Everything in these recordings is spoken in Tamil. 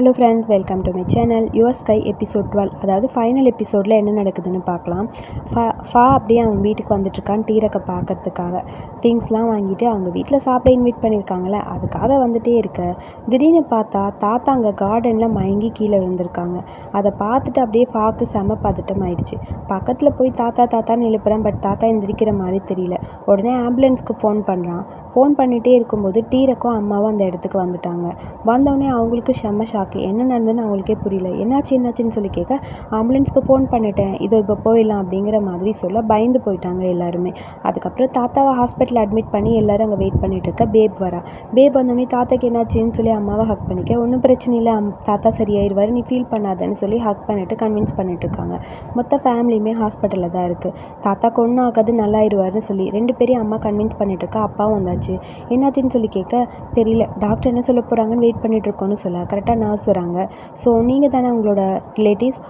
Hello friends welcome to my channel your sky episode twelve அதாவது ஃபைனல் எபிசோடில் என்ன நடக்குதுன்னு பார்க்கலாம். ஃபா ஃபா அப்படியே அவன் வீட்டுக்கு வந்துட்டுருக்கான் டீரக்கை பார்க்கறதுக்காக. திங்ஸ்லாம் வாங்கிட்டு அவங்க வீட்டில் சாப்பிட இன்வைட் பண்ணியிருக்காங்களே அதுக்காக வந்துட்டே இருக்க. திடீர்னு பார்த்தா தாத்தா அங்கே கார்டனில் மயங்கி கீழே விழுந்திருக்காங்க. அதை பார்த்துட்டு அப்படியே ஃபாக்கு செம பதட்டம் ஆயிடுச்சு. பக்கத்தில் போய் தாத்தா தாத்தான்னு எழுப்புறேன் பட் தாத்தா எந்திரிக்கிற மாதிரி தெரியல. உடனே ஆம்புலன்ஸ்க்கு ஃபோன் பண்ணுறான் ஃபோன் பண்ணிகிட்டே இருக்கும்போது டீரக்கும் அம்மாவும் அந்த இடத்துக்கு வந்துட்டாங்க. வந்தோடனே அவங்களுக்கு செம்ம ஷாக்கு என்ன நடந்ததுன்னு அவங்களுக்கே புரியல. என்னாச்சு என்னாச்சுன்னு சொல்லி கேட்க ஆம்புலன்ஸ்க்கு ஃபோன் பண்ணிட்டேன். இதோ இப்போ போயிடலாம் அப்படிங்கிற மாதிரி சொல்ல பயந்து போயிட்டாங்க எல்லாருமே. அதுக்கப்புறம் தாத்தாவை ஹாஸ்பிட்டல் அட்மிட் பண்ணி எல்லாரும் அங்கே வெயிட் பண்ணிட்டு இருக்க பேப் வரா. பேப் வந்தோடனே தாத்தாக்கு என்னாச்சுன்னு சொல்லி அம்மாவை ஹக் பண்ணிக்க ஒன்றும் பிரச்சனை இல்லை. அம் தாத்தா சரியாயிருவார். நீ ஃபீல் பண்ணாதன்னு சொல்லி ஹக் பண்ணிட்டு கன்வின்ஸ் பண்ணிட்டு இருக்காங்க. மொத்த ஃபேமிலியுமே ஹாஸ்பிட்டலில் தான் இருக்குது தாத்தாக்கு ஒன்றும் ஆகாது நல்லாயிருவார்னு சொல்லி ரெண்டு பேரையும் அம்மா கன்வின்ஸ் பண்ணிட்டு இருக்கா அப்பாவும் வந்தாச்சு. என்னாச்சுன்னு சொல்லி கேட்க தெரியல. டாக்டர் என்ன சொல்ல போகிறாங்கன்னு வெயிட் பண்ணிட்டு இருக்கோன்னு சொல்ல கரெக்டாக நான் நர்ஸ் வராங்க. ஸோ நீங்கள் தானே உங்களோட ரிலேட்டிவ்ஸ்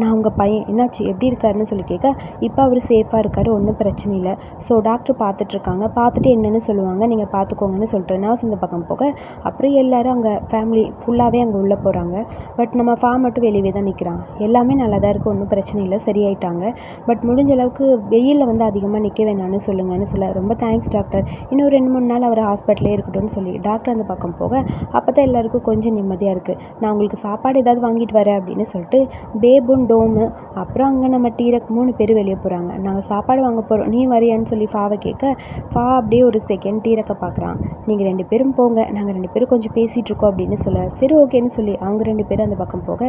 நான் உங்கள் பையன். என்னாச்சு? எப்படி இருக்காருன்னு சொல்லி கேட்க இப்போ அவர் சேஃபாக இருக்கார். ஒன்றும் பிரச்சனை இல்லை. ஸோ டாக்டர் பார்த்துட்ருக்காங்க. பார்த்துட்டு என்னென்னு சொல்லுவாங்க. நீங்கள் பார்த்துக்கோங்கன்னு சொல்லிட்டு நர்ஸ் இந்த பக்கம் போக. அப்புறம் எல்லோரும் அங்கே ஃபேமிலி ஃபுல்லாகவே அங்கே உள்ளே போகிறாங்க பட் நம்ம ஃபார்ம் மட்டும் வெளியே தான் நிற்கிறான் எல்லாமே நல்லா தான் இருக்குது ஒன்றும் பிரச்சனை இல்லை. சரியாயிட்டாங்க. பட் முடிஞ்ச அளவுக்கு வெயிலில் வந்து அதிகமாக நிற்க வேணாம்னு சொல்லுங்கன்னு சொல்ல ரொம்ப தேங்க்ஸ் டாக்டர் இன்னும் ரெண்டு மூணு நாள் அவர் ஹாஸ்பிட்டலே இருக்கட்டும்னு சொல்லி டாக்டர் அந்த பக்கம் போக அப்போ தான் எல்லாருக்கும் கொஞ்சம் நிம்மதியாக இருக்குது நான் உங்களுக்கு சாப்பாடு ஏதாவது வாங்கிட்டு வரேன் அப்படின்னு சொல்லிட்டு பேபும் டோமு அப்புறம் அங்கே நம்ம டீரக் மூணு பேர் வெளியே போகிறாங்க நாங்கள் சாப்பாடு வாங்க போகிறோம் நீ வரியான்னு சொல்லி ஃபாவை கேட்க ஃபா அப்படியே ஒரு செகண்ட் டீரக்கை பார்க்குறான். நீங்கள் ரெண்டு பேரும் போங்க. நாங்கள் ரெண்டு பேரும் கொஞ்சம் பேசிகிட்டு இருக்கோம் அப்படின்னு சொல்ல சரி ஓகேன்னு சொல்லி அவங்க ரெண்டு பேரும் அந்த பக்கம் போக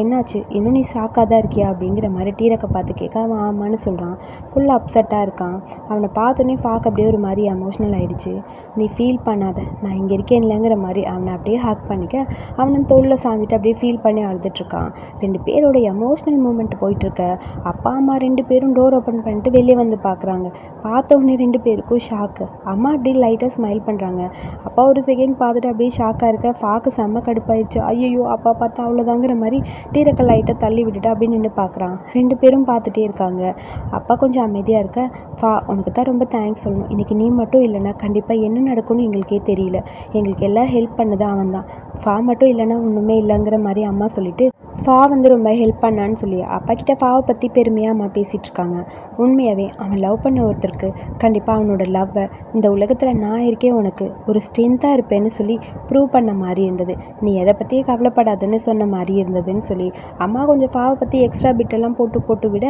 என்னாச்சு? இன்னும் நீ ஷாக்காக தான் இருக்கியா? அப்படிங்கிற மாதிரி டீரக்கை பார்த்து கேட்க அவன் ஆமான்னு சொல்கிறான் ஃபுல்லாக அப்செட்டாக இருக்கான். அவனை பார்த்தோன்னே ஃபாக்கு அப்படியே ஒரு மாதிரி எமோஷ்னல் ஆகிடுச்சு நீ ஃபீல் பண்ணாத. நான் இங்கே இருக்கேன் இல்லைங்கிற மாதிரி அவனை அப்படியே ஹாக் பண்ணிக்க அவனை தோளில் சாஞ்சிட்டு அப்படியே ஃபீல் பண்ணி அழுதுட்ருக்கான் ரெண்டு பேரோட எமோஷ்னல் மூமெண்ட் போயிட்டுருக்க. அப்பா அம்மா ரெண்டு பேரும் டோர் ஓப்பன் பண்ணிட்டு வெளியே வந்து பார்க்குறாங்க பார்த்தோன்னே ரெண்டு பேருக்கும் ஷாக்கு அம்மா அப்படியே லைட்டாக ஸ்மைல் பண்ணுறாங்க அப்பா ஒரு செகண்ட் பார்த்துட்டு அப்படியே ஷாக்காக இருக்க. ஃபாக்கு செம்ம கடுப்பாயிடுச்சு. ஐயோ அப்பா பார்த்தா அவ்வளோதாங்கிற மாதிரி டீரக்க லைட்டை தள்ளி விட்டுட்டு அப்படியே நின்று பார்க்குறான் ரெண்டு பேரும் பார்த்துட்டே இருக்காங்க. அப்பா கொஞ்சம் அமைதியாக இருக்க. ஃபா உனக்கு தான் ரொம்ப தேங்க்ஸ் சொல்லணும். இன்றைக்கி நீ மட்டும் இல்லைன்னா கண்டிப்பாக என்ன நடக்கும்னு எங்களுக்கே தெரியல. எங்களுக்கு எல்லாம் ஹெல்ப் பண்ணது அவன் தான் ஃபா மட்டும் இல்லைன்னா ஒன்றுமே இல்லைங்கிற மாதிரி அம்மா சொல்லிவிட்டு ஃபா வந்து ரொம்ப ஹெல்ப் பண்ணான்னு சொல்லி அப்பா கிட்ட ஃபாவை பற்றி பெருமையாக அம்மா பேசிகிட்டு இருக்காங்க உண்மையாகவே அவன் லவ் பண்ண ஒருத்தருக்கு கண்டிப்பாக அவனோட லவ்வை இந்த உலகத்தில் நான் இருக்கேன் உனக்கு ஒரு ஸ்ட்ரென்த்தாக இருப்பேன்னு சொல்லி ப்ரூவ் பண்ண மாதிரி இருந்தது. நீ எதை பற்றியே கவலைப்படாதுன்னு சொன்ன மாதிரி இருந்ததுன்னு சொல்லி அம்மா கொஞ்சம் ஃபாவை பற்றி எக்ஸ்ட்ரா பிட்டெல்லாம் போட்டு போட்டு விட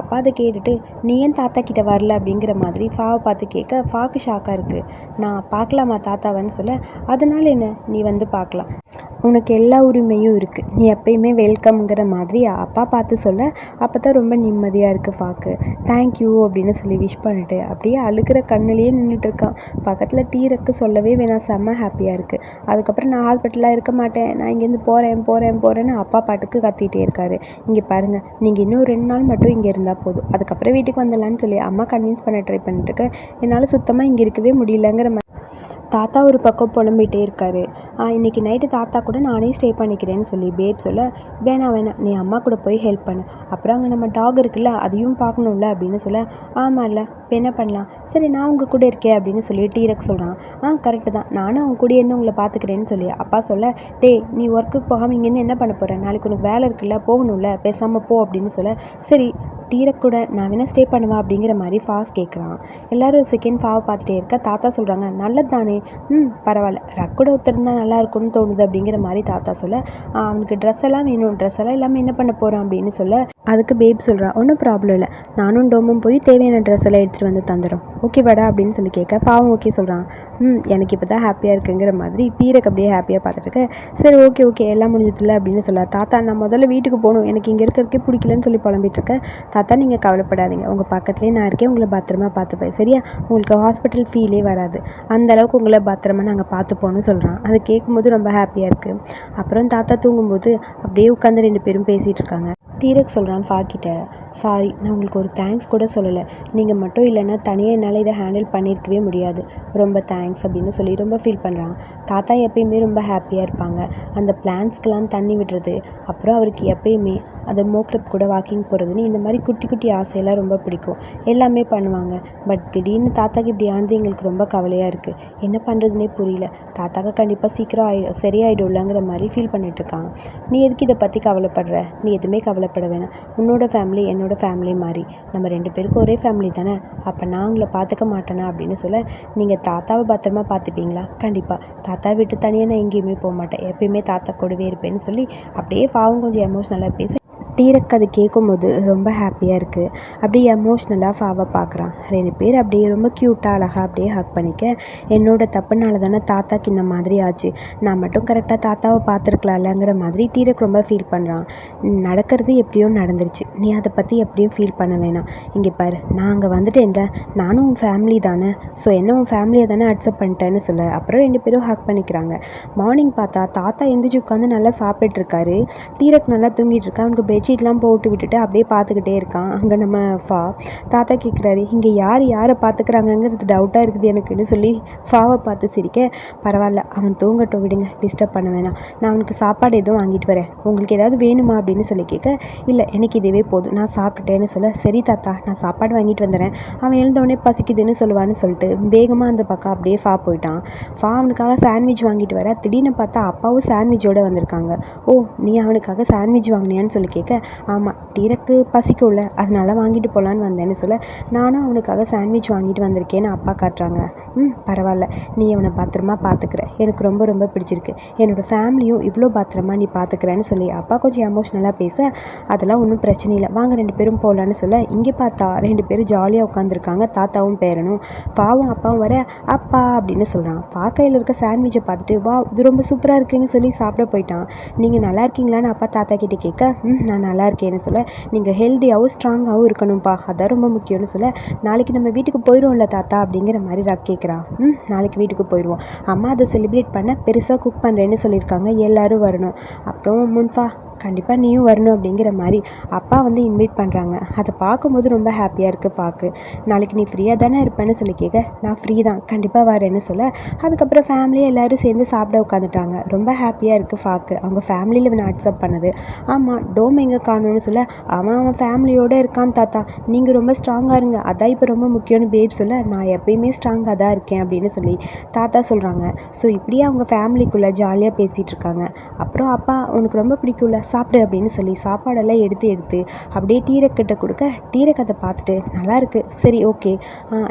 அப்பா அதை கேட்டுட்டு நீ ஏன் தாத்தா கிட்ட வரல? அப்படிங்கிற மாதிரி ஃபாவை பார்த்து கேட்க ஃபாக்கு ஷாக்காக இருக்குது நான் பார்க்கலாமா தாத்தாவன்னு சொல்ல அதனால் என்ன? நீ வந்து பார்க்கலாம். உனக்கு எல்லா உரிமையும் இருக்குது நீ எப்பயுமே வெல்கம்ங்கிற மாதிரி அப்பா பார்த்து சொல்ல அப்போ தான் ரொம்ப நிம்மதியாக இருக்குது பார்க்க தேங்க்யூ அப்படின்னு சொல்லி விஷ் பண்ணிட்டு அப்படியே அழுகிற கண்ணுலேயே நின்றுட்டு இருக்கான். பக்கத்தில் டீரக்கு சொல்லவே வேணாம் செம்ம ஹாப்பியாக இருக்குது அதுக்கப்புறம் நான் ஹாஸ்பிட்டலாக இருக்க மாட்டேன். நான் இங்கேருந்து போகிறேன் போகிறேன் போகிறேன்னு அப்பா பாட்டுக்கு கத்திகிட்டே இருக்காரு. இங்கே பாருங்கள் நீங்கள் இன்னும் ரெண்டு நாள் மட்டும் இங்கே இருந்தால் போதும். அதுக்கப்புறம் வீட்டுக்கு வந்துடலான்னு சொல்லி அம்மா கன்வின்ஸ் பண்ண ட்ரை பண்ணிட்டு இருக்கேன். என்னால் சுத்தமாக இங்கே இருக்கவே முடியலங்கிற மாதிரி தாத்தா ஒரு பக்கம் புலம்பிகிட்டே இருக்காரு. இன்றைக்கி நைட்டு தாத்தா கூட நானே ஸ்டே பண்ணிக்கிறேன்னு சொல்லி பேப் சொல்ல வேணாம் வேணாம் நீ அம்மா கூட போய் ஹெல்ப் பண்ணு. அப்புறம் அங்கே நம்ம டாக் இருக்குல்ல அதையும் பார்க்கணும்ல? அப்படின்னு சொல்ல ஆமாம் இல்லை இப்போ என்ன பண்ணலாம்? சரி நான் உங்கள் கூட இருக்கேன் அப்படின்னு சொல்லி டீரக் சொல்கிறான் ஆ கரெக்டு தான். நானும் அவங்க கூட இருந்து உங்களை பார்த்துக்கிறேன்னு சொல்லி. அப்பா சொல்ல டே நீ ஒர்க்குக்கு போகாமல் இங்கேருந்து என்ன பண்ண போகிற நாளைக்கு உனக்கு வேலை இருக்குல்ல போகணும்ல பேசாமல் போ அப்படின்னு சொல்ல சரி டீரக் கூட நான் வேணால் ஸ்டே பண்ணுவேன் அப்படிங்கிற மாதிரி ஃபாஸ் கேட்குறான் எல்லோரும் செகண்ட் ஃபாவை பார்த்துட்டே இருக்க தாத்தா சொல்கிறாங்க நல்லது தானே ம் பரவாயில்ல. ரக்கூட கூட இருந்தால் நல்லா இருக்கும்னு தோணுது. அப்படிங்கிற மாதிரி தாத்தா சொல்ல அவனுக்கு ட்ரெஸ் எல்லாம் வேணும். ட்ரெஸ் எல்லாம் இல்லாமல் என்ன பண்ண போகிறான் அப்படின்னு சொல்ல அதுக்கு பேப் சொல்கிறா ஒன்றும் ப்ராப்ளம் இல்லை. நானும் டோமும் போய் தேவையான ட்ரெஸ் எல்லாம் எடுத்துகிட்டு வந்து தந்துடும் ஓகேவாடா அப்படின்னு சொல்லி கேட்க பாவம் ஓகே சொல்கிறான் ம் எனக்கு இப்போ தான் ஹாப்பியாக இருக்குங்கிற மாதிரி பீரக்கு அப்படியே ஹாப்பியாக பார்த்துட்டு சரி ஓகே ஓகே எல்லாம் முடிஞ்சதில்ல அப்படின்னு சொல்ல தாத்தா நான் முதல்ல வீட்டுக்கு போகணும். எனக்கு இங்கே இருக்கிறக்கே பிடிக்கலன்னு சொல்லி புலம்பிட்டு இருக்கேன் தாத்தா நீங்கள் கவலைப்படாதீங்க. உங்கள் பக்கத்துலேயே நான் இருக்கேன். உங்களை பத்திரமா பார்த்துப்பேன். சரியா? உங்களுக்கு ஹாஸ்பிட்டல் ஃபீலே வராது. அந்த அளவுக்கு உங்களை பத்திரமா நாங்கள் பார்த்துப்போன்னு சொல்கிறான் அதை கேட்கும்போது ரொம்ப ஹாப்பியாக இருக்குது அப்புறம் தாத்தா தூங்கும்போது அப்படியே உட்காந்து ரெண்டு பேரும் பேசிகிட்டு இருக்காங்க. டீரக் சொல்கிறான் ஃபாக்கிட்ட. சாரி நான் உங்களுக்கு ஒரு தேங்க்ஸ் கூட சொல்லலை. நீங்கள் மட்டும் இல்லைன்னா தனியாக என்னால் இதை ஹேண்டில் பண்ணியிருக்கவே முடியாது. ரொம்ப தேங்க்ஸ் அப்படின்னு சொல்லி ரொம்ப ஃபீல் பண்ணுறான் தாத்தா எப்பயுமே ரொம்ப ஹாப்பியாக இருப்பாங்க. அந்த பிளான்ஸ்க்கெலாம் தண்ணி விடுறது அப்புறம் அவருக்கு எப்பயுமே அந்த மோக்ரப் கூட வாக்கிங் போகிறதுன்னு இந்த மாதிரி குட்டி குட்டி ஆசையெல்லாம் ரொம்ப பிடிக்கும். எல்லாமே பண்ணுவாங்க. பட் திடீர்னு தாத்தாக்கு இப்படி ஆனது எங்களுக்கு ரொம்ப கவலையாக இருக்குது என்ன பண்ணுறதுனே புரியல. தாத்தாக்கு கண்டிப்பாக சீக்கிரம் ஆயி சரியாயிடும்லங்கிற மாதிரி ஃபீல் பண்ணிகிட்ருக்காங்க நீ எதுக்கு இதை பற்றி கவலைப்படுற? நீ எதுவுமே கவலை கவலைப்பட வேணாம். உன்னோட ஃபேமிலி என்னோட ஃபேமிலி மாதிரி. நம்ம ரெண்டு பேருக்கும் ஒரே ஃபேமிலி தானே? அப்போ நான் உங்களை பார்த்துக்க மாட்டேனா அப்படின்னு சொல்ல நீங்கள் தாத்தாவை பத்திரமா பார்த்துப்பீங்களா கண்டிப்பாக தாத்தா விட்டு தனியாக நான் எங்கேயுமே போக மாட்டேன். எப்பயுமே தாத்தா கூடவே இருப்பேன்னு சொல்லி அப்படியே பாவம் கொஞ்சம் எமோஷ்னலாக பேச டீரக் அது கேட்கும்போது ரொம்ப ஹாப்பியாக இருக்குது அப்படியே எமோஷ்னலாக ஃபாவை பார்க்குறான். ரெண்டு பேர் அப்படியே ரொம்ப க்யூட்டாக அழகாக அப்படியே ஹக் பண்ணிக்க என்னோட தப்புனால தானே தாத்தாக்கு இந்த மாதிரி ஆச்சு. நான் மட்டும் கரெக்டாக தாத்தாவை பார்த்துருக்கலாம்லங்கிற மாதிரி டீரக் ரொம்ப ஃபீல் பண்ணுறான் நடக்கிறது எப்படியோ நடந்துருச்சு. நீ அதை பற்றி எப்படியும் ஃபீல் பண்ண வேணாம். இங்கே பாரு நான் அங்கே வந்துட்டேன்ல. நானும் உன் ஃபேமிலி தானே. ஸோ என்ன உன் ஃபேமிலியை தானே அக்செப்ட் பண்ணிட்டேன்னு சொல்ல. அப்புறம் ரெண்டு பேரும் ஹக் பண்ணிக்கிறாங்க. மார்னிங் பார்த்தா தாத்தா எந்திரிச்சு உட்காந்து நல்லா சாப்பிட்டுட்டு டீரக் நல்லா தூங்கிட்டு இருக்கா. அவனுக்கு பெட்ஷீட்லாம் போட்டு விட்டுட்டு அப்படியே பார்த்துக்கிட்டே இருக்கான். அங்கே நம்ம ஃபா. தாத்தா கேட்குறாரு இங்கே யார் யாரை பார்த்துக்கிறாங்கங்கிறது டவுட்டாக இருக்குது எனக்குன்னு சொல்லி ஃபாவை பார்த்து சிரிக்க பரவாயில்ல அவன் தூங்கட்டும் விடுங்க டிஸ்டர்ப் பண்ண வேணாம். நான் அவனுக்கு சாப்பாடு எதுவும் வாங்கிட்டு வரேன். உங்களுக்கு ஏதாவது வேணுமா? அப்படின்னு சொல்லி கேட்க இல்லை எனக்கு இதுவே போதும். நான் சாப்பிட்டுட்டேன்னு சொல்ல சரி தாத்தா நான் சாப்பாடு வாங்கிட்டு வந்துடுறேன். அவன் எழுந்தவொடனே பசிக்குதுன்னு சொல்லுவான்னு சொல்லிட்டு வேகமாக அந்த பக்கம் அப்படியே ஃபா போயிட்டான். ஃபா அவனுக்காக சாண்ட்விச் வாங்கிட்டு வர திடீர்னு பார்த்தா அப்பாவும் சாண்ட்விச்சோடு வந்திருக்காங்க. ஓ நீ அவனுக்காக சாண்ட்விச் வாங்கினியான்னு சொல்லி கேட்க ஆமாம் டீரக்கு பசிக்கும்ல அதனால வாங்கிட்டு போகலான்னு வந்தேன்னு சொல்ல நானும் அவனுக்காக சாண்ட்விச் வாங்கிட்டு வந்திருக்கேன்னு அப்பா காட்டுறாங்க. ம் பரவாயில்ல நீ அவனை பத்திரமா பார்த்துக்கிற எனக்கு ரொம்ப ரொம்ப பிடிச்சிருக்கு. என்னோடய ஃபேமிலியும் இவ்வளோ பத்திரமா நீ பார்த்துக்கிறேன்னு சொல்லி அப்பா கொஞ்சம் எமோஷ்னலாக பேச அதெல்லாம் ஒன்றும் பிரச்சனை இல்லை. வாங்க ரெண்டு பேரும் போகலான்னு சொல்ல இங்கே பார்த்தா ரெண்டு பேரும் ஜாலியாக உட்காந்துருக்காங்க தாத்தாவும் பேரனும். பாவும் அப்பாவும் வர அப்பா அப்படின்னு சொல்கிறான் பா கையில் இருக்க சாண்ட்விச்சை பார்த்துட்டு வா இது ரொம்ப சூப்பராக இருக்குன்னு சொல்லி சாப்பிட போயிட்டான். நீங்கள் நல்லா இருக்கீங்களான்னு அப்பா தாத்தா கிட்டே கேட்க ம் நான் நல்லா இருக்கேன்னு சொல்ல நீங்கள் ஹெல்த்தியாகவும் ஸ்ட்ராங்காகவும் இருக்கணும்ப்பா அதான் ரொம்ப முக்கியம்னு சொல்ல நாளைக்கு நம்ம வீட்டுக்கு போயிடுவோம்ல தாத்தா அப்படிங்கிற மாதிரி ரக் கேட்குறான் ம் நாளைக்கு வீட்டுக்கு போயிடுவோம் அம்மா அதை செலிப்ரேட் பண்ண பெருசாக குக் பண்ணுறேன்னு சொல்லியிருக்காங்க. எல்லோரும் வரணும். அப்புறம் முன்ஃபா கண்டிப்பாக நீயும் வரணும் அப்படிங்கிற மாதிரி அப்பா வந்து இன்வைட் பண்ணுறாங்க அதை பார்க்கும்போது ரொம்ப ஹாப்பியாக இருக்குது பார்க்கு நாளைக்கு நீ ஃப்ரீயாக தானே இருப்பேன்னு சொல்லி கேட்க நான் ஃப்ரீ தான். கண்டிப்பாக வரேன்னு சொல்ல. அதுக்கப்புறம் ஃபேமிலியாக எல்லோரும் சேர்ந்து சாப்பிட உட்காந்துட்டாங்க. ரொம்ப ஹாப்பியாக இருக்குது பார்க்கு அவங்க ஃபேமிலியில் இவனை அக்செப்ட் பண்ணுது. ஆமாம் டோம் எங்கே காணும்னு சொல்ல. அவன் அவன் ஃபேமிலியோடு இருக்கான் தாத்தா. நீங்கள் ரொம்ப ஸ்ட்ராங்காக இருங்க. அதான் இப்போ ரொம்ப முக்கியம்னு பேப் சொல்ல நான் எப்பயுமே ஸ்ட்ராங்காக தான் இருக்கேன். அப்படின்னு சொல்லி தாத்தா சொல்கிறாங்க ஸோ இப்படியே அவங்க ஃபேமிலிக்குள்ளே ஜாலியாக பேசிகிட்டு இருக்காங்க. அப்புறம் அப்பா உனக்கு ரொம்ப பிடிக்கும்ல சாப்பிடு அப்படின்னு சொல்லி சாப்பாடெல்லாம் எடுத்து எடுத்து அப்படியே டீரக்கிட்ட கொடுக்க டீரக்கத்தை பார்த்துட்டு நல்லா இருக்கு. சரி ஓகே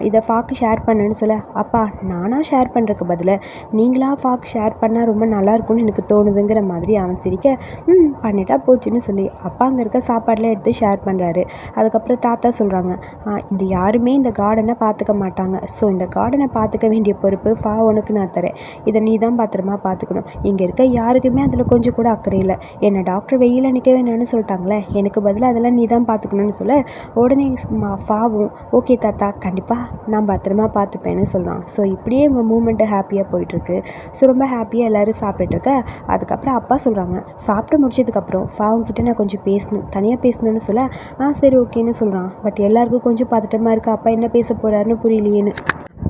இதை ஃபாக்கு ஷேர் பண்ணுன்னு சொல்ல அப்பா நானாக ஷேர் பண்ணுறக்கு பதிலாக நீங்களாக ஃபாக்கு ஷேர் பண்ணால் ரொம்ப நல்லாயிருக்கும்னு எனக்கு தோணுதுங்கிற மாதிரி அவன் சிரிக்க ம் பண்ணிட்டா போச்சுன்னு சொல்லி அப்பா அங்கே இருக்க சாப்பாடெலாம் எடுத்து ஷேர் பண்ணுறாரு அதுக்கப்புறம் தாத்தா சொல்கிறாங்க இந்த யாருமே இந்த கார்டனை பார்த்துக்க மாட்டாங்க. ஸோ இந்த கார்டனை பார்த்துக்க வேண்டிய பொறுப்பு ஃபா உனக்கு நான் தரேன். இதை நீ தான் பத்திரமா பார்த்துக்கணும் இங்கே இருக்க யாருக்குமே அதில் கொஞ்சம் கூட அக்கறை இல்லை. என்னை டாக்டர் டாக்டர் வெயிலில் நிற்க வேணாம்னு சொல்லிட்டாங்களே எனக்கு பதிலாக அதெல்லாம் நீ தான் பார்த்துக்கணும்னு சொல்ல உடனே மா- ஃபாவும் ஓகே தாத்தா கண்டிப்பாக நான் பத்திரமா பார்த்துப்பேன்னு சொல்கிறான் ஸோ இப்படியே உங்கள் மூமெண்ட்டு ஹாப்பியாக போயிட்டுருக்கு. ஸோ ரொம்ப ஹாப்பியாக எல்லோரும் சாப்பிட்டுட்ருக்க அதுக்கப்புறம் அப்பா சொல்கிறாங்க சாப்பிட்டு முடிச்சதுக்கப்புறம் ஃபாவும் கிட்ட நான் கொஞ்சம் பேசணும் தனியாக பேசணும்னு சொல்ல. ஆ சரி ஓகேன்னு சொல்கிறான் பட் எல்லாருக்கும் கொஞ்சம் பதட்டமாக இருக்கு. அப்பா என்ன பேச போகிறாருன்னு புரியலையேன்னு.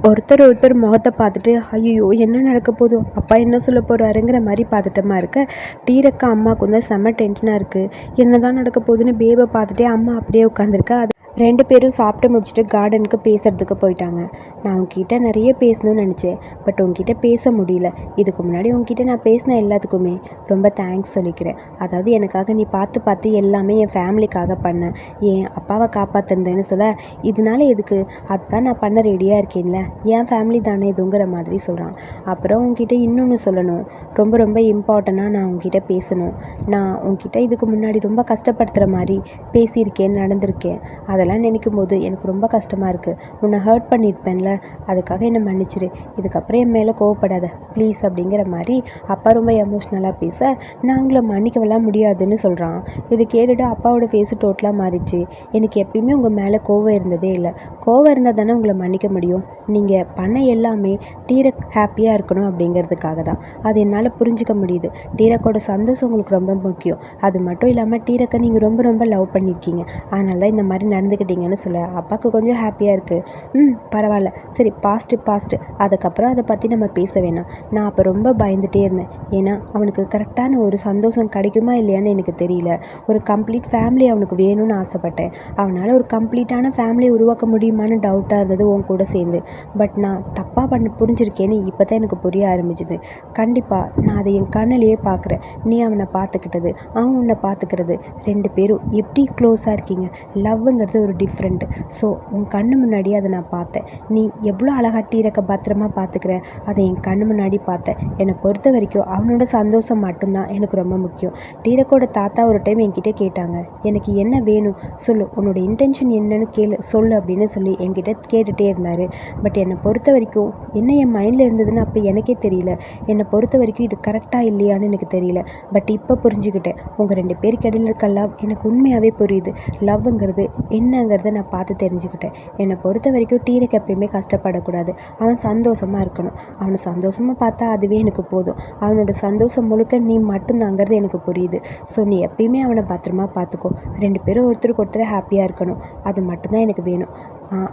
ஒருத்தர் ஒருத்தர் முகத்தை பார்த்துட்டு ஐயோ என்ன நடக்க போதும் அப்பா என்ன சொல்ல போகிறாருங்கிற மாதிரி பார்த்துட்டமா இருக்க. டீரக்கா அம்மாவுக்கு வந்து செம்ம டென்ஷனாக இருக்குது என்ன தான் நடக்க போகுதுன்னு பேபை பார்த்துட்டே அம்மா அப்படியே உட்காந்துருக்கா அது ரெண்டு பேரும் சாப்பிட்டு முடிச்சுட்டு கார்டனுக்கு பேசுறதுக்கு போயிட்டாங்க. நான் உங்ககிட்ட நிறைய பேசணும்னு நினச்சேன். பட் உங்ககிட்ட பேச முடியல. இதுக்கு முன்னாடி உங்ககிட்ட நான் பேசின எல்லாத்துக்குமே ரொம்ப தேங்க்ஸ் சொல்லிக்கிறேன். அதாவது எனக்காக நீ பார்த்து பார்த்து எல்லாமே என் ஃபேமிலிக்காக பண்ண. என் அப்பாவை காப்பாற்றுந்தேன்னு சொல்ல. இதனால எதுக்கு? அதுதான் நான் பண்ண ரெடியாக இருக்கேன்ல. என் ஃபேமிலி தானே இதுங்கிற மாதிரி சொல்கிறான் அப்புறம் உங்ககிட்ட இன்னொன்று சொல்லணும். ரொம்ப ரொம்ப இம்பார்ட்டண்ட்டாக நான் உங்ககிட்ட பேசணும். நான் உங்ககிட்ட இதுக்கு முன்னாடி ரொம்ப கஷ்டப்படுத்துகிற மாதிரி பேசியிருக்கேன் நடந்திருக்கேன். அதை அதெல்லாம் நினைக்கும் போது எனக்கு ரொம்ப கஷ்டமாக இருக்குது உன்னை ஹர்ட் பண்ணியிருப்பேன்ல அதுக்காக என்னை மன்னிச்சிரு. இதுக்கப்புறம் என் மேலே கோவப்படாத. ப்ளீஸ் அப்படிங்கிற மாதிரி அப்பா ரொம்ப எமோஷ்னலாக பேச நான் உங்களை மன்னிக்கவெல்லாம் முடியாதுன்னு சொல்கிறான் இது கேட்டுட்டு அப்பாவோட ஃபேஸு டோட்டலாக மாறிடுச்சு. எனக்கு எப்பயுமே உங்கள் மேலே கோவம் இருந்ததே இல்லை. கோவம் இருந்தால் தானே உங்களை மன்னிக்க முடியும். நீங்கள் பண்ண எல்லாமே டீரக் ஹாப்பியாக இருக்கணும் அப்படிங்கிறதுக்காக தான். அது என்னால் புரிஞ்சுக்க முடியுது. டீரக்கோட சந்தோஷம் உங்களுக்கு ரொம்ப முக்கியம். அது மட்டும் இல்லாமல் டீரக்கை நீங்கள் ரொம்ப ரொம்ப லவ் பண்ணியிருக்கீங்க. அதனால தான் இந்த மாதிரி நடந்து கலந்துக்கிட்டீங்கன்னு சொல்ல. அப்பாவுக்கு கொஞ்சம் ஹாப்பியாக இருக்குது ம் பரவாயில்ல. சரி பாஸ்ட்டு பாஸ்ட்டு அதுக்கப்புறம் அதை பற்றி நம்ம பேச வேணாம். நான் அப்போ ரொம்ப பயந்துகிட்டே இருந்தேன். ஏன்னா அவனுக்கு கரெக்டான ஒரு சந்தோஷம் கிடைக்குமா இல்லையான்னு எனக்கு தெரியல. ஒரு கம்ப்ளீட் ஃபேமிலி அவனுக்கு வேணும்னு ஆசைப்பட்டேன். அவனால் ஒரு கம்ப்ளீட்டான ஃபேமிலியை உருவாக்க முடியுமான்னு டவுட்டாக இருந்தது உன் கூட சேர்ந்து. பட் நான் தப்பாக பண்ண புரிஞ்சிருக்கேன்னு இப்போ தான் எனக்கு புரிய ஆரம்பிச்சுது. கண்டிப்பாக நான் அதை என் கண்ணிலேயே பார்க்குறேன். நீ அவனை பார்த்துக்கிட்டது அவன் உன்னை பார்த்துக்கிறது. ரெண்டு பேரும் எப்படி க்ளோஸாக இருக்கீங்க? லவ்வுங்கிறது ஒரு டிஃப்ரெண்ட் ஸோ உன் கண்ணு முன்னாடியே அதை நான் பார்த்தேன். நீ எவ்வளோ அழகாக டீரக்க பத்திரமா பார்த்துக்கிற? அதை என் கண்ணு முன்னாடி பார்த்தேன். என்னை பொறுத்த வரைக்கும் அவனோட சந்தோஷம் மட்டும்தான் எனக்கு ரொம்ப முக்கியம். டீரக்கோட தாத்தா ஒரு டைம் என்கிட்ட கேட்டாங்க. எனக்கு என்ன வேணும்? சொல்லு. உன்னோட இன்டென்ஷன் என்னன்னு கேளு. சொல்லு அப்படின்னு சொல்லி என்கிட்ட கேட்டுகிட்டே இருந்தார். பட் என்னை பொறுத்த வரைக்கும் என்ன என் மைண்டில் இருந்ததுன்னு அப்போ எனக்கே தெரியல. என்னை பொறுத்த வரைக்கும் இது கரெக்டாக இல்லையான்னு எனக்கு தெரியல. பட் இப்போ புரிஞ்சுக்கிட்டேன். உங்கள் ரெண்டு பேருக்கு இடையில இருக்க லவ் எனக்கு உண்மையாகவே புரியுது. லவ்ங்கிறது என்னங்கிறத நான் பார்த்து தெரிஞ்சுக்கிட்டேன். என்னை பொறுத்த வரைக்கும் டீரக் எப்பயுமே கஷ்டப்படக்கூடாது. அவன் சந்தோஷமாக இருக்கணும். அவனை சந்தோஷமாக பார்த்தா அதுவே எனக்கு போதும். அவனோட சந்தோஷம் முழுக்க நீ மட்டும்தாங்கிறது எனக்கு புரியுது. ஸோ நீ எப்பயுமே அவனை பத்திரமா பார்த்துக்கோ. ரெண்டு பேரும் ஒருத்தருக்கு ஒருத்தர் ஹாப்பியாக இருக்கணும். அது மட்டும்தான் எனக்கு வேணும்.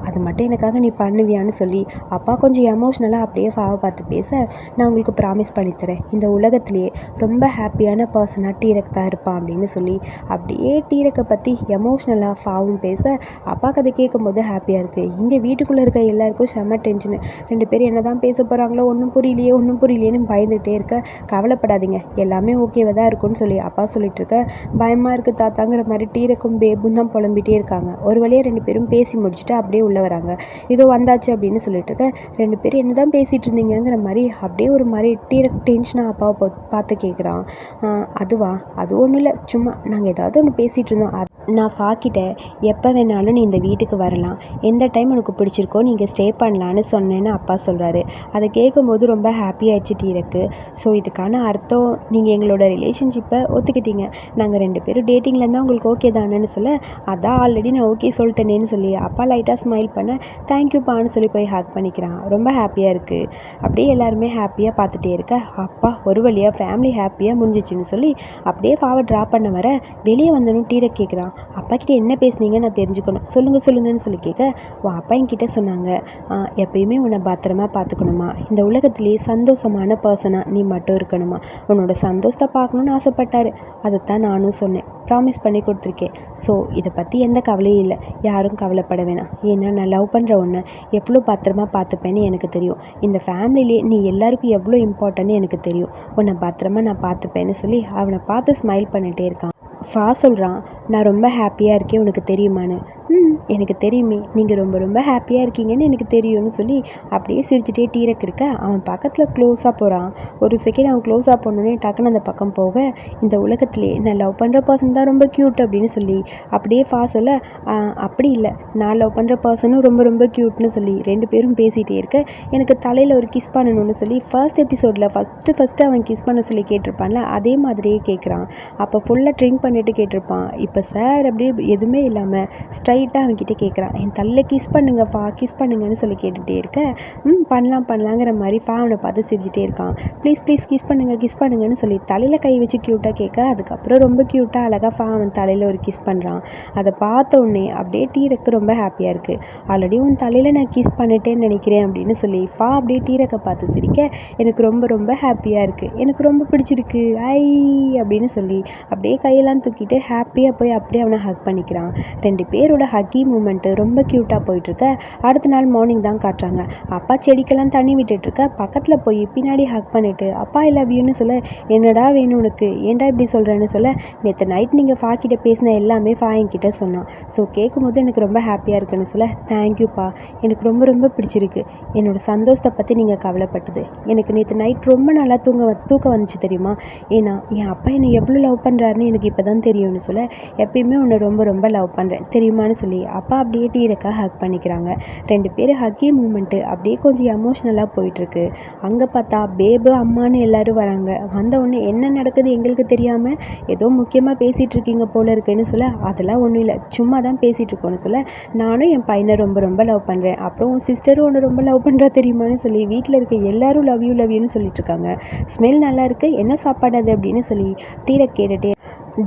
அது மட்டும் எனக்காக நீ பண்ணுவியான்னு சொல்லி அப்பா கொஞ்சம் எமோஷ்னலாக அப்படியே ஃபாவை பார்த்து பேச நான் உங்களுக்கு ப்ராமிஸ் பண்ணித்தரேன். இந்த உலகத்திலேயே ரொம்ப ஹாப்பியான பர்சனாக டீரக் தான் இருப்பான் அப்படின்னு சொல்லி அப்படியே டீரக்கை பற்றி எமோஷ்னலாக ஃபாவும் பேச அப்பாவுக்கு அதை கேட்கும்போது ஹாப்பியாக இருக்குது இங்கே வீட்டுக்குள்ளே இருக்க எல்லாருக்கும் செம்ம டென்ஷனு ரெண்டு பேரும் என்ன தான் பேச போகிறாங்களோ ஒன்றும் புரியலையே ஒன்றும் புரியலையேன்னு பயந்துகிட்டே இருக்க கவலைப்படாதீங்க. எல்லாமே ஓகேவாக தான் இருக்கும்னு சொல்லி அப்பா சொல்லிட்டு இருக்க பயமாக இருக்குது தாத்தாங்கிற மாதிரி டீரக்கும் பேபும் தான் புலம்பிகிட்டே இருக்காங்க. ஒரு வழியாக ரெண்டு பேரும் பேசி முடிச்சுட்டு அப்படியே உள்ளே வராங்க. இதோ வந்தாச்சு அப்படின்னு சொல்லிட்டு இருக்க. ரெண்டு பேரும் என்ன தான் பேசிகிட்டு இருந்தீங்கங்கிற மாதிரி அப்படியே ஒரு மாதிரி டீர டென்ஷனாக அப்பாவை பார்த்து கேட்குறான் அதுவா? அது ஒன்றும் இல்லை. சும்மா நாங்கள் ஏதாவது ஒன்று பேசிகிட்டு இருந்தோம். நான் ஃபாக்கிட்ட எப்போ வேணாலும் நீ இந்த வீட்டுக்கு வரலாம். எந்த டைம் உனக்கு பிடிச்சிருக்கோ நீங்கள் ஸ்டே பண்ணலான்னு சொன்னேன்னு அப்பா சொல்கிறாரு அதை கேட்கும்போது ரொம்ப ஹாப்பி ஆயிடுச்சு டீரக்கு ஸோ இதுக்கான அர்த்தம் நீங்கள் எங்களோட ரிலேஷன்ஷிப்பை ஒத்துக்கிட்டீங்க. நாங்கள் ரெண்டு பேரும் டேட்டிங்கில் இருந்தால் உங்களுக்கு ஓகே தானேன்னு சொல்ல அதான் ஆல்ரெடி நான் ஓகே சொல்லிட்டேனேன்னு சொல்லி. அப்பா லைட்டாக ஸ்மைல் பண்ண தேங்க்யூப்பான்னு சொல்லி போய் ஹேக் பண்ணிக்கிறான். ரொம்ப ஹாப்பியாக இருக்குது அப்படியே எல்லாருமே ஹாப்பியாக பார்த்துட்டே இருக்க. அப்பா ஒரு வழியாக ஃபேமிலி ஹாப்பியாக முடிஞ்சிச்சுன்னு சொல்லி அப்படியே பாவை ட்ராப் பண்ண வர வெளியே வந்தனும் டீரை கேட்குறான் அப்பா கிட்டே என்ன பேசுனீங்க நான் தெரிஞ்சுக்கணும். சொல்லுங்கள் சொல்லுங்கன்னு சொல்லி கேட்க உன் அப்பா என்கிட்ட சொன்னாங்க. எப்பயுமே உன்னை பத்திரமா பார்த்துக்கணுமா? இந்த உலகத்திலேயே சந்தோஷமான பர்சனாக நீ மட்டும் இருக்கணுமா? உன்னோட சந்தோஷத்தை பார்க்கணுன்னு ஆசைப்பட்டாரு. அதைத்தான் நானும் சொன்னேன். ப்ராமிஸ் பண்ணி கொடுத்துருக்கேன். ஸோ இதை பற்றி எந்த கவலையும் இல்லை. யாரும் கவலைப்பட வேணாம். ஏன்னா நான் லவ் பண்ணுற ஒன்று எவ்வளோ பத்திரமா பார்த்துப்பேன்னு எனக்கு தெரியும். இந்த ஃபேமிலியிலே நீ எல்லாருக்கும் எவ்வளோ இம்பார்ட்டன்னு எனக்கு தெரியும். உன்னை பத்திரமா நான் பார்த்துப்பேன்னு சொல்லி அவனை பார்த்து ஸ்மைல் பண்ணிகிட்டே இருக்கான். ஃபா சொல்கிறான் நான் ரொம்ப ஹாப்பியாக இருக்கேன் உனக்கு தெரியுமான்னு? ம் எனக்கு தெரியுமே நீங்கள் ரொம்ப ரொம்ப ஹாப்பியாக இருக்கீங்கன்னு எனக்கு தெரியும்னு சொல்லி அப்படியே சிரிச்சுட்டே டீரக் இருக்க அவன் பக்கத்தில் க்ளோஸாக போகிறான் ஒரு செகண்ட் அவன் க்ளோஸாக போனோடனே டக்குன்னு அந்த பக்கம் போக இந்த உலகத்திலே நான் லவ் பண்ணுற பர்சன் தான் ரொம்ப க்யூட் அப்படின்னு சொல்லி அப்படியே ஃபா சொல்ல அப்படி இல்லை. நான் லவ் பண்ணுற பர்சனும் ரொம்ப ரொம்ப க்யூட்னு சொல்லி ரெண்டு பேரும் பேசிகிட்டே இருக்க எனக்கு தலையில் ஒரு கிஸ் பண்ணணும்னு சொல்லி ஃபர்ஸ்ட் எபிசோடில் ஃபஸ்ட்டு ஃபஸ்ட்டு அவன் கிஸ் பண்ண சொல்லி கேட்டிருப்பான்ல அதே மாதிரியே கேட்குறான் அப்போ ஃபுல்லாக ட்ரிங்க் பண்ணிட்டு கேட்டிருப்பான். இப்போ சார் அப்படியே எதுவுமே இல்லாமல் ஸ்ட்ரெயிட்டாக அவன்கிட்ட கேட்குறான் என் தலையில் கிஸ் பண்ணுங்கப்பா கிஸ் பண்ணுங்கன்னு சொல்லி கேட்டுகிட்டே இருக்க. ம் பண்ணலாம் பண்ணலாங்கிற மாதிரி பா அவனை பார்த்து சிரிச்சிட்டே இருக்கான். ப்ளீஸ் ப்ளீஸ் கிஸ் பண்ணுங்கள் கிஸ் பண்ணுங்கன்னு சொல்லி தலையில் கை வச்சு க்யூட்டாக கேட்க அதுக்கப்புறம் ரொம்ப க்யூட்டாக அழகாக ஃபா அவன் தலையில் ஒரு கிஸ் பண்ணுறான் அதை பார்த்த உடனே அப்படியே டீரக்கு ரொம்ப ஹாப்பியாக இருக்குது ஆல்ரெடி உன் தலையில் நான் கிஸ் பண்ணிட்டேன்னு நினைக்கிறேன் அப்படின்னு சொல்லி ஃபா அப்படியே டீரக்கை பார்த்து சிரிக்க எனக்கு ரொம்ப ரொம்ப ஹாப்பியாக இருக்குது எனக்கு ரொம்ப பிடிச்சிருக்கு. ஐ அப்படின்னு சொல்லி அப்படியே கையெல்லாம் தூக்கிட்டு ஹாப்பியாக போய் அப்படியே அவனை ஹக் பண்ணிக்கிறான். ரெண்டு பேரோட ஹக்கி மூமெண்ட்டு ரொம்ப க்யூட்டாக போயிட்டுருக்க. அடுத்த நாள் மார்னிங் தான் காட்டுறாங்க. அப்பா செடிக்கெல்லாம் தண்ணி விட்டுட்டுருக்க. பக்கத்தில் போய் பின்னாடி ஹக் பண்ணிவிட்டு அப்பா ஐ லவ் யூன்னு சொல்ல. என்னடா வேணும் உனக்கு? ஏன்டா இப்படி சொல்கிறேன்னு சொல்ல. நேற்று நைட் நீங்கள் ஃபா கிட்ட பேசின எல்லாமே ஃபா என்கிட்ட சொன்னான். ஸோ கேட்கும்போது எனக்கு ரொம்ப ஹாப்பியாக இருக்குன்னு சொல்ல. தேங்க்யூப்பா எனக்கு ரொம்ப ரொம்ப பிடிச்சிருக்கு. என்னோடய சந்தோஷத்தை பற்றி நீங்கள் கவலைப்பட்டது. எனக்கு நேற்று நைட் ரொம்ப நல்லா தூங்க தூக்கம் வந்துச்சு தெரியுமா? ஏன்னா என் அப்பா என்னை எவ்வளோ லவ் பண்ணுறாருன்னு எனக்கு இப்போ தான் தெரியும்னு சொல்ல. எப்பயுமே உன்னை ரொம்ப ரொம்ப லவ் பண்ணுறேன் தெரியுமான்னு சொல்லி அப்பா அப்படியே டீரக்கா ஹக் பண்ணிக்கிறாங்க. ரெண்டு பேரும் ஹக்கி மூமெண்ட்டு அப்படியே கொஞ்சம் எமோஷ்னலாக போயிட்டுருக்கு. அங்கே பார்த்தா பேபு அம்மான்னு எல்லாரும் வராங்க. வந்தவுடனே என்ன நடக்குது எங்களுக்கு தெரியாமல் ஏதோ முக்கியமாக பேசிகிட்டு இருக்கீங்க போல இருக்குன்னு சொல்ல அதெல்லாம் ஒன்றும் இல்லை. சும்மா தான் பேசிகிட்டு இருக்கோன்னு சொல்ல நானும் என் பையனை ரொம்ப ரொம்ப லவ் பண்ணுறேன் அப்புறம் உன் சிஸ்டரும் ஒன்று ரொம்ப லவ் பண்ணுறா தெரியுமான்னு சொல்லி வீட்டில் இருக்க எல்லாரும் லவ் யூ லவ் யூன்னு சொல்லிட்டு இருக்காங்க. ஸ்மெல் நல்லா இருக்கு. என்ன சாப்பாடு அது? அப்படின்னு சொல்லி தீர கேட்டுட்டே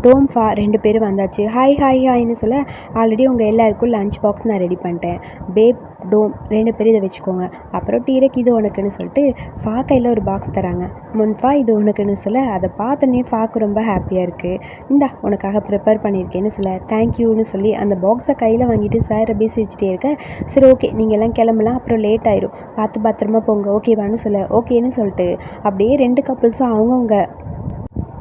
டோம்ஃபா ரெண்டு பேரும் வந்தாச்சு. ஹாய் ஹாய் ஹாய்னு சொல்ல ஆல்ரெடி உங்கள் எல்லாருக்கும் லஞ்ச் பாக்ஸ் நான் ரெடி பண்ணிட்டேன். பேப் டோம் ரெண்டு பேரும் இதை வச்சுக்கோங்க. அப்புறம் டீரக் இது உனக்குன்னு சொல்லிட்டு ஃபா கையில் ஒரு பாக்ஸ் தராங்க. முன்ஃபா இது உனக்குன்னு சொல்ல அதை பார்த்தோன்னே ஃபாக்கு ரொம்ப ஹாப்பியாக இருக்குது இந்தா உனக்காக ப்ரிப்பேர் பண்ணியிருக்கேன்னு சொல்ல தேங்க்யூன்னு சொல்லி அந்த பாக்ஸை கையில் வாங்கிட்டு சார் அப்படியே சிரிச்சிட்டே இருக்க. சரி ஓகே நீங்கள் எல்லாம் கிளம்பலாம் அப்புறம் லேட் ஆயிரும். பார்த்து பத்திரமா போங்க. ஓகேவான்னு சொல்ல ஓகேன்னு சொல்லிட்டு அப்படியே ரெண்டு கப்புள்ஸும் அவங்கவுங்க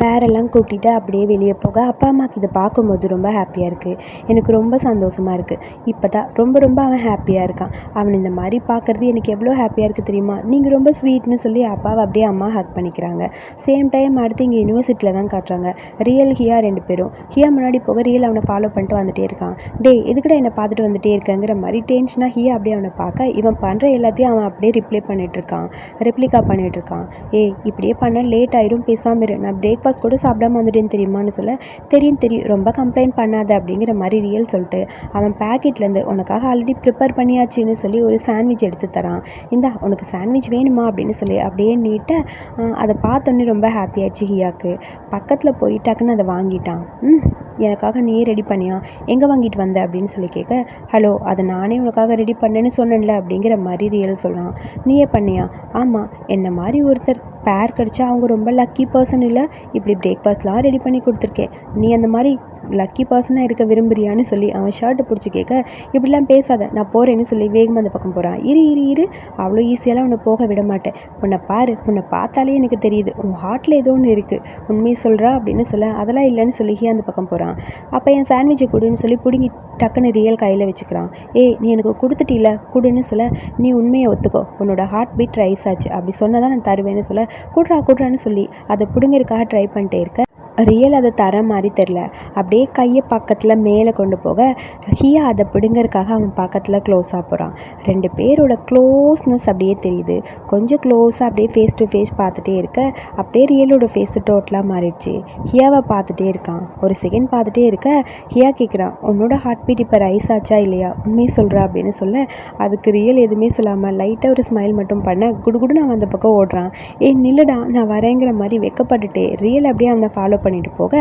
பேரெல்லாம் கூட்டிகிட்டு அப்படியே வெளியே போக அப்பா அம்மாவுக்கு இதை பார்க்கும்போது ரொம்ப ஹாப்பியாக இருக்குது எனக்கு ரொம்ப சந்தோஷமாக இருக்குது இப்போ தான் ரொம்ப ரொம்ப அவன் ஹாப்பியாக இருக்கான். அவன் இந்த மாதிரி பார்க்குறது எனக்கு எவ்வளோ ஹாப்பியாக இருக்குது தெரியுமா? நீங்கள் ரொம்ப ஸ்வீட்னு சொல்லி அப்பாவை அப்படியே அம்மா ஹக் பண்ணிக்கிறாங்க. சேம் டைம் அடுத்து இங்கே யூனிவர்சிட்டியில் தான் காட்டுறாங்க. ரியல் ஹியா ரெண்டு பேரும். ஹியா முன்னாடி போக ரியல் அவனை ஃபாலோ பண்ணிட்டு வந்துட்டே இருக்கான். டே எதுக்குடா என்னை பார்த்துட்டு வந்துட்டே இருக்கங்கிற மாதிரி டென்ஷனாக ஹியா அப்படியே அவனை பார்க்க இவன் பண்ணுற எல்லாத்தையும் அவன் அப்படியே ரிப்ளை பண்ணிட்டு இருக்கான். ரெப்ளிகா பண்ணிட்டு இருக்கான். ஏய் இப்படியே பண்ண லேட் ஆயிரும் பேசாமல் இரு. நான் பிரேக்ஃபாஸ்ட் கூட சாப்பிடாம வந்துட்டேன்னு தெரியுமான்னு சொல்ல தெரியும் தெரியும். ரொம்ப கம்ப்ளைண்ட் பண்ணாத அப்படிங்கிற மாதிரி ரியல் சொல்லிட்டு அவன் பேக்கெட்லேருந்து உனக்காக ஆல்ரெடி ப்ரிப்பேர் பண்ணியாச்சுன்னு சொல்லி ஒரு சாண்ட்விச் எடுத்து தரான். இந்தா உனக்கு சாண்ட்விச் வேணுமா அப்படின்னு சொல்லி அப்படியே நீட்டாக அதை பார்த்தோன்னே ரொம்ப ஹாப்பி ஆயிடுச்சு ஹியாக்கு. பக்கத்தில் போய் டக்குன்னு அதை வாங்கிட்டான். ம் எனக்காக நீயே ரெடி பண்ணியா? எங்கே வாங்கிட்டு வந்த அப்படின்னு சொல்லி கேட்க ஹலோ அதை நானே உனக்காக ரெடி பண்ணேன்னு சொன்னேன்ல அப்படிங்கிற மாதிரி ரியல் சொல்கிறான் நீயே பண்ணியா? ஆமாம் என்ன மாதிரி ஒருத்தர் பேர் கிடச்சா அவங்க ரொம்ப லக்கி பர்சன் இல்லை. இப்படி பிரேக்ஃபாஸ்ட்லாம் ரெடி பண்ணி கொடுத்துருக்கேன். நீ அந்த மாதிரி லக்கி பர்சனாக இருக்க விரும்புறியான்னு சொல்லி அவன் ஷர்ட்டை பிடிச்சி கேட்க இப்படிலாம் பேசாத நான் போகிறேன்னு சொல்லி வேகமாக அந்த பக்கம் போகிறான் இரு இரு இரு. அவ்வளோ ஈஸியாலாம் உன்னை போக விட மாட்டேன். உன்னை பாரு உன்னை பார்த்தாலே எனக்கு தெரியுது. உன் ஹார்ட்டில் ஏதோ ஒன்று இருக்குது உண்மையை சொல்கிறா அப்படின்னு சொல்ல அதெல்லாம் இல்லைன்னு சொல்லி அந்த பக்கம் போகிறான் அப்போ என் சாண்ட்விட்சை கொடுன்னு சொல்லி பிடுங்கி டக்குன்னு ரியல் கையில் வச்சுக்கிறான். ஏய் நீ எனக்கு கொடுத்துட்டில? கொடுன்னு சொல்ல நீ உண்மையை ஒத்துக்கோ. உன்னோட ஹார்ட் பீட் ரைஸ் ஆச்சு. அப்படி சொன்னதான் நான் தருவேன்னு சொல்ல குட்றா குட்றான்னு சொல்லி அதை பிடுங்கிறதுக்காக ட்ரை பண்ணிட்டே இருக்க. ரியல் அதை தர மாதிரி தெரில அப்படியே கையை பக்கத்தில் மேலே கொண்டு போக ஹியா அதை பிடுங்கறதுக்காக அவன் பக்கத்தில் க்ளோஸாக போகிறான் ரெண்டு பேரோட க்ளோஸ்னஸ் அப்படியே தெரியுது. கொஞ்சம் க்ளோஸாக அப்படியே ஃபேஸ் டு ஃபேஸ் பார்த்துட்டே இருக்க அப்படியே ரியலோட ஃபேஸு டோட்டலாக மாறிடுச்சு. ஹியாவை பார்த்துட்டே இருக்கான். ஒரு செகண்ட் பார்த்துட்டே இருக்க ஹியா கேட்குறான் உன்னோட ஹார்ட் பீட் இப்போ ரைஸ் ஆச்சா இல்லையா? உண்மையை சொல்கிறா அப்படின்னு சொல்ல அதுக்கு ரியல் எதுவுமே சொல்லாமல் லைட்டாக ஒரு ஸ்மைல் மட்டும் பண்ண குடுகுடு நான் அந்த பக்கம் ஓடுறான். ஏ நில்லுடா நான் வரேங்கிற மாதிரி வெக்கப்பட்டுட்டே ரியல் அப்படியே அவனை ஃபாலோ பண்ணிட்டு போக.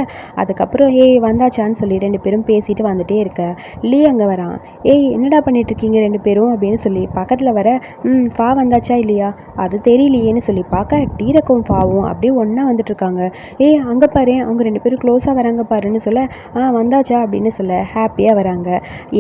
அதுக்கப்புறம் ஏய் வந்தாச்சான்னு சொல்லி ரெண்டு பேரும் பேசிட்டு வந்துட்டே இருக்க. லீ அங்கே வரான். ஏய் என்னடா பண்ணிட்டு இருக்கீங்க ரெண்டு பேரும்? அப்படின்னு சொல்லி பக்கத்தில் வர ம் ஃபா வந்தாச்சா இல்லையா? அது தெரியலையேன்னு சொல்லி பார்க்க டீரக்கும் ஃபாவும் அப்படியே ஒன்றா வந்துட்டு இருக்காங்க ஏய் அங்கே பாரு அவங்க ரெண்டு பேரும் க்ளோஸாக வராங்க பாருன்னு சொல்ல ஆ வந்தாச்சா? அப்படின்னு சொல்ல ஹாப்பியாக வராங்க.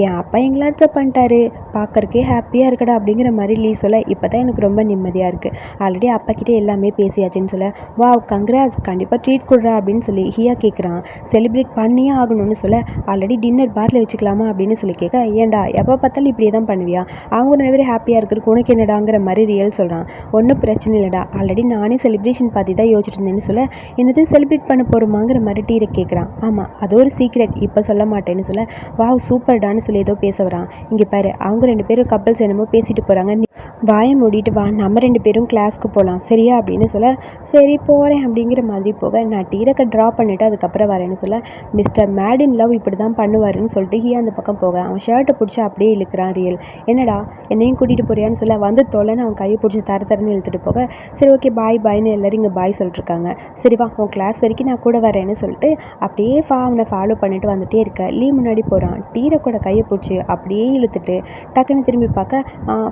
என் அப்பா எங்களை அக்செப்ட் பண்ணிட்டாரு. பார்க்கறக்கே ஹாப்பியாக இருக்கடா அப்படிங்கிற மாதிரி லீ சொல்ல இப்போ தான் எனக்கு ரொம்ப நிம்மதியாக இருக்குது ஆல்ரெடி அப்பா கிட்டே எல்லாமே பேசியாச்சுன்னு சொல்ல வா கங்க்ராஸ் கண்டிப்பாக ட்ரீட் கொடுறா அப்படின்னு சொல்லி ஹியா கேட்குறான் செலிப்ரேட் பண்ணியே ஆகணும்னு சொல்ல ஆல்ரெடி டின்னர் பாரில் வச்சுக்கலாமா? அப்படின்னு சொல்லி கேட்க ஏன்டா எப்போ பார்த்தாலும் இப்படியே தான் பண்ணுவியா? அவங்க ரெண்டு பேரும் ஹாப்பியாக இருக்கிறதுக்கு உனக்கு என்னடாங்கிற மாதிரி ரியல் சொல்கிறான் ஒன்றும் பிரச்சனை இல்லைடா ஆல்ரெடி நானே செலிப்ரேஷன் பார்த்து தான் யோசிச்சுட்டு இருந்தேன்னு சொல்ல என்னது செலிப்ரேட் பண்ண போகிறோமாங்கிற மாதிரி டீரை கேட்குறான் ஆமாம் அது ஒரு சீக்ரெட் இப்போ சொல்ல மாட்டேன்னு சொல்ல வாவ் சூப்பர்டான்னு சொல்லி ஏதோ பேச வரான். இங்கே பாரு அவங்க ரெண்டு பேரும் கப்பல்ஸ் என்னமோ பேசிட்டு போகிறாங்க நீ வாயை மூடிட்டு வா நம்ம ரெண்டு பேரும் கிளாஸ்க்கு போகலாம் சரியா? அப்படின்னு சொல்ல சரி போகிறேன் அப்படிங்கிற மாதிரி போக நான் டீரக்கை ட்ரா பண்ணிவிட்டு அதுக்கப்புறம் வரேன்னு சொல்ல மிஸ்டர் மேட் இன் லவ் இப்படி தான் பண்ணுவாருன்னு சொல்லிட்டு ஹியா அந்த பக்கம் போக. அவன் ஷர்ட்டை பிடிச்சி அப்படியே இழுக்கிறான் ரியல் என்னடா என்னையும் கூட்டிகிட்டு போறியான்னு சொல்ல வந்து தொலைன்னு அவன் கையை பிடிச்சி தர தரன்னு இழுத்துட்டு போக. சரி ஓகே பாய் பாய்னு எல்லாரும் இங்கே பாய் சொல்லிட்டுருக்காங்க. சரி வா உன் கிளாஸ் வரைக்கும் நான் கூட வரேன்னு சொல்லிட்டு அப்படியே ஃபா அவனை ஃபாலோ பண்ணிட்டு வந்துட்டே இருக்க. லீ முன்னாடி போகிறான் டீரை கூட கையை பிடிச்சி அப்படியே இழுத்துட்டு டக்குன்னு திரும்பி பார்க்க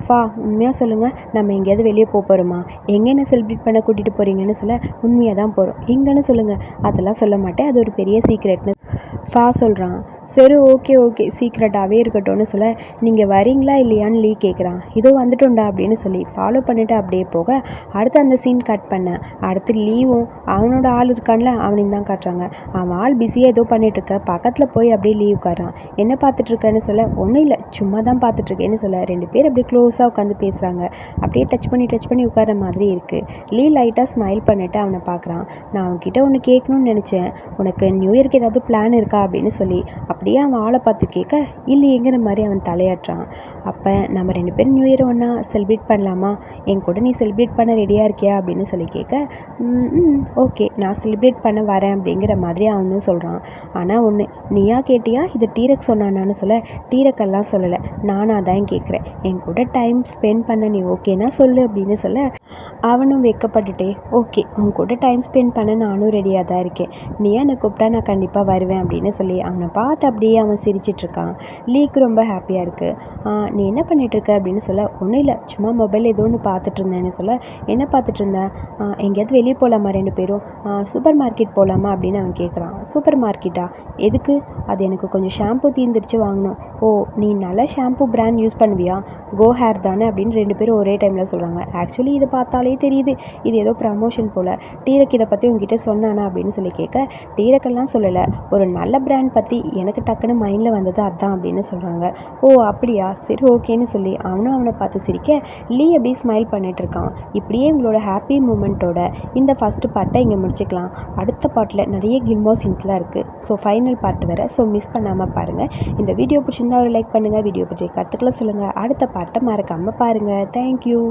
ஃபா உண்மையாக சொல்லுங்கள் நம்ம எங்கேயாவது வெளியே போக போகிறோமா எங்கே என்ன செலிப்ரேட் பண்ண கூட்டிகிட்டு போகிறீங்கன்னு சொல்ல உண்மையாக தான் போகிறோம் எங்கன்னு சொல்லுங்கள் அதெல்லாம் சொல்ல மாட்டேன். அது ஒரு பெரிய சீக்ரெட்னு ஃபா சொல்கிறான் சரி ஓகே ஓகே சீக்ரெட்டாகவே இருக்கட்டும்னு சொல்ல நீங்கள் வரீங்களா இல்லையான்னு லீ கேட்குறான் இதோ வந்துட்டோண்டா அப்படின்னு சொல்லி ஃபாலோ பண்ணிவிட்டு அப்படியே போக அடுத்து அந்த சீன் கட் பண்ணேன் அடுத்து லீவும் அவனோட ஆள் இருக்கான்ல அவனையும் தான் காட்டுறாங்க. அவன் ஆள் பிஸியாக ஏதோ பண்ணிட்டு இருக்க பக்கத்தில் போய் அப்படியே லீவ் உட்காரான் என்ன பார்த்துட்ருக்கேன்னு சொல்ல ஒன்றும் இல்லை சும்மா தான் பார்த்துட்ருக்கேன்னு சொல்ல. ரெண்டு பேர் அப்படியே க்ளோஸாக உட்காந்து பேசுகிறாங்க அப்படியே டச் பண்ணி டச் பண்ணி உட்கார மாதிரி இருக்குது லீ லைட்டாக ஸ்மைல் பண்ணிவிட்டு அவனை பார்க்குறான். நான் அவன்கிட்ட ஒன்று கேட்கணும்னு நினச்சேன். உனக்கு நியூ இயர்க்கு ஏதாவது பிளான் இருக்கா? அப்படின்னு சொல்லி அப்போ அப்படியே அவன் ஆளை பார்த்து கேட்க இல்லையேங்கிற மாதிரி அவன் தலையாட்டுறான். அப்போ நம்ம ரெண்டு பேரும் நியூ இயர் ஒன்றா செலிப்ரேட் பண்ணலாமா? என் கூட நீ செலிப்ரேட் பண்ண ரெடியாக இருக்கியா? அப்படின்னு சொல்லி கேட்க ஓகே நான் செலிப்ரேட் பண்ண வரேன் அப்படிங்கிற மாதிரி அவனும் சொல்கிறான் ஆனால் ஒன்று நீயா கேட்டியா? இது டீரக் சொன்னானான்னு சொல்ல டீரக்கெல்லாம் சொல்லலை. நானாக தான் கேட்குறேன். என் கூட டைம் ஸ்பெண்ட் பண்ண நீ ஓகேனா சொல்லு அப்படின்னு சொல்ல அவனும் வெட்கப்பட்டுட்டே ஓகே உன் கூட டைம் ஸ்பெண்ட் பண்ண நானும் ரெடியாக தான் இருக்கேன். நீயா என்னை கூப்பிட்டா நான் கண்டிப்பாக வருவேன் அப்படின்னு சொல்லி அவனை பார்த்து அப்படியே அவன் சிரிச்சிட்ருக்கான். லீக்கு ரொம்ப ஹாப்பியாக இருக்குது நீ என்ன பண்ணிகிட்ருக்க அப்படின்னு சொல்ல ஒன்றும் இல்லை சும்மா மொபைல் ஏதோ ஒன்று பார்த்துட்டு இருந்தேன்னு சொல்ல என்ன பார்த்துட்டு இருந்தேன் எங்கேயாவது வெளியே போகலாமா ரெண்டு பேரும்? சூப்பர் மார்க்கெட் போகலாமா அப்படின்னு அவன் கேட்குறான். சூப்பர் மார்க்கெட்டா எதுக்கு? அது எனக்கு கொஞ்சம் ஷாம்பு தீர்ந்துருச்சு வாங்கணும். ஓ நீ நல்ல ஷாம்பு பிராண்ட் யூஸ் பண்ணுவியா? கோ ஹேர் தானே? அப்படின்னு ரெண்டு பேரும் ஒரே டைமில் சொல்கிறாங்க ஆக்சுவலி இதை பார்த்தாலே தெரியுது. இது ஏதோ ப்ரமோஷன் போல். டீரக் இதை பற்றி உங்ககிட்ட சொன்னானா? அப்படின்னு சொல்லி கேட்க டீரக்கெல்லாம் சொல்லலை. ஒரு நல்ல பிராண்ட் பற்றி எனக்கு டக்குன்னு மைண்டில் வந்தது அதான் அப்படின்னு சொல்கிறாங்க ஓ அப்படியா? சரி ஓகேன்னு சொல்லி அவனும் அவனை பார்த்து சிரிக்க லீ அப்படியே ஸ்மைல் பண்ணிட்டு இருக்கான். இப்படியே இவங்களோட ஹாப்பி மூமெண்ட்டோட இந்த ஃபஸ்ட்டு பார்ட்டை இங்கே முடிச்சுக்கலாம். அடுத்த பார்ட்டில் நிறைய கில்மோ சீன்ஸ்லாம் இருக்குது ஸோ ஃபைனல் பார்ட் வேறு. ஸோ மிஸ் பண்ணாமல் பாருங்கள் இந்த வீடியோ பிடிச்சிருந்தா ஒரு லைக் பண்ணுங்கள் வீடியோ பற்றி கற்றுக்கலாம் சொல்லுங்கள் அடுத்த பார்ட்டை மறக்காமல் பாருங்கள் தேங்க்யூ